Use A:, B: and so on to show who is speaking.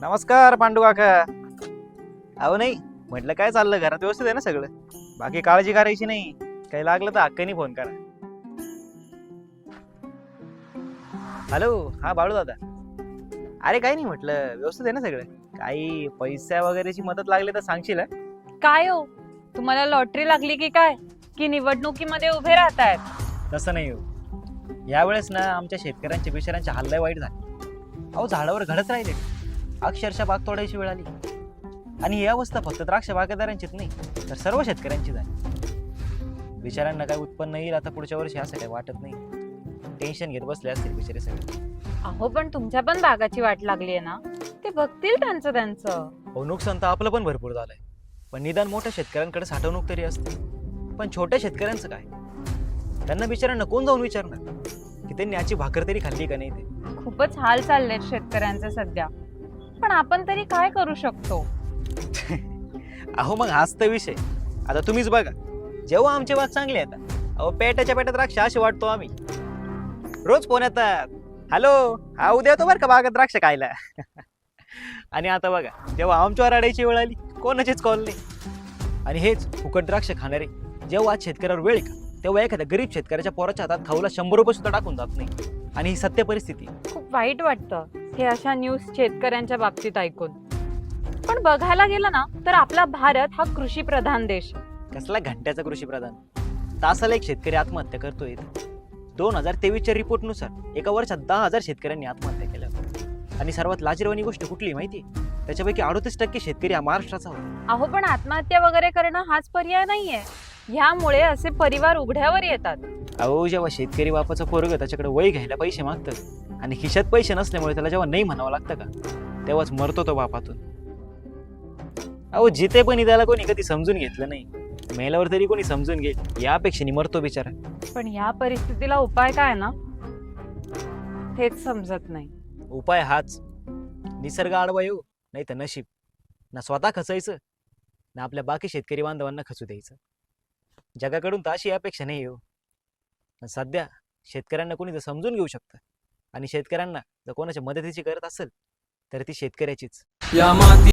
A: नमस्कार पांडू काका. अहो नाही म्हटलं काय चाललं? घरात व्यवस्थित आहे ना सगळं? बाकी काळजी करायची नाही. काही लागलं तर हक्कानी फोन करा. हॅलो हा बाळू दादा. अरे काही नाही म्हटलं व्यवस्थित आहे ना सगळं? काही पैसा वगैरेची मदत लागली तर सांगशील हं?
B: काय हो? तुम्हाला लॉटरी लागली की काय? की निवडणुकीमध्ये उभे राहतायत?
A: तसं नाही हो. यावेळेस ना आमच्या शेतकऱ्यांच्या बिचाऱ्यांचे हल्ले वाईट झाले. अहो झाडावर घडत राहिले. अक्षरशः बाग तोडायची वेळ आली. आणि ही अवस्था फक्त द्राक्ष बागेदारांचीच नाही तर सर्व शेतकऱ्यांची झाली बिचाऱ्यांना काय उत्पन्न येईल आता पुढच्या वर्षी असं काही वाटत नाही. टेन्शन घेत बसले असतील बिचारे सगळे.
B: अहो पण तुमच्या पण बागाची वाट लागली आहे ना? ते बघतील त्यांचं त्यांचं.
A: हो नुकसान तर आपलं पण भरपूर झालंय. पण निदान मोठ्या शेतकऱ्यांकडे साठवणूक तरी असते. पण छोट्या शेतकऱ्यांचं काय? त्यांना बिचाऱ्यांना कोण जाऊन विचारणार? की त्यांनी याची भाकर तरी खाल्ली का नाही ते?
B: खूपच हाल चाललेत शेतकऱ्यांचे सध्या. पण आपण तरी काय करू शकतो?
A: अहो मग हाच तर विषय. आता तुम्हीच बघा. जेव्हा आमचे बाग चांगले येतात अहो पेटाच्या पेटात द्राक्ष असे वाटतो आम्ही. रोज फोन येतात. हॅलो हा उद्या येतो बरं का बागात द्राक्ष खायला? आणि आता बघा जेव्हा आमच्यावर अडायची वेळ आली कोणाचीच कॉल नाही. आणि हेच फुकट द्राक्ष खाणारे. जेव्हा आज शेतकऱ्यावर वेळ का तेव्हा एखाद्या गरीब शेतकऱ्याच्या पोराच्या हातात खाऊला शंभर रुपये सुद्धा टाकून जात नाही. आणि ही सत्य परिस्थिती.
B: खूप वाईट वाटतं. हे अशा न्यूज शेतकऱ्यांच्या बाबतीत ऐकून. पण बघायला गेलं ना तर आपला भारत हा कृषी प्रधान देश. आहे.
A: कसला घंट्याचा कृषी प्रधान तासाला एक शेतकरी आत्महत्या करतोय. दोन हजार तेवीसच्या रिपोर्टनुसार एका वर्षात दहा हजार शेतकऱ्यांनी आत्महत्या केल्या. आणि सर्वात लाजीरवाणी गोष्ट कुठली माहिती? त्याच्यापैकी अडोतीस टक्के शेतकरी हा महाराष्ट्राचा होता.
B: अहो पण आत्महत्या वगैरे करणं हाच पर्याय नाहीये. ह्यामुळे असे परिवार उघड्यावर येतात.
A: अहो जेव्हा शेतकरी बापाचं पोरग त्याच्याकडे वय घ्यायला पैसे मागतं आणि खिशात पैसे नसल्यामुळे त्याला जेव्हा नाही म्हणावं लागतं का तेव्हाच मरतो तो बापातून. अहो जिथे पण त्याला कोणी कधी समजून घेतलं नाही. मेल्यावर तरी कोणी समजून घेईल. या अपेक्षेने मरतो बिचारा.
B: पण ह्या परिस्थितीला उपाय काय ना? हेच समजत नाही.
A: उपाय हाच. निसर्ग आडवा येऊ नाही तर नशीब. ना स्वतः खचायचं ना आपल्या बाकी शेतकरी बांधवांना खचू द्यायचं. जगाकडून तर अशी अपेक्षा नाही येऊ पण सध्या शेतकऱ्यांना कोणी जर समजून घेऊ शकतं आणि शेतकऱ्यांना जर कोणाच्या मदतीची गरज असेल तर ती शेतकऱ्याचीच.
C: या माती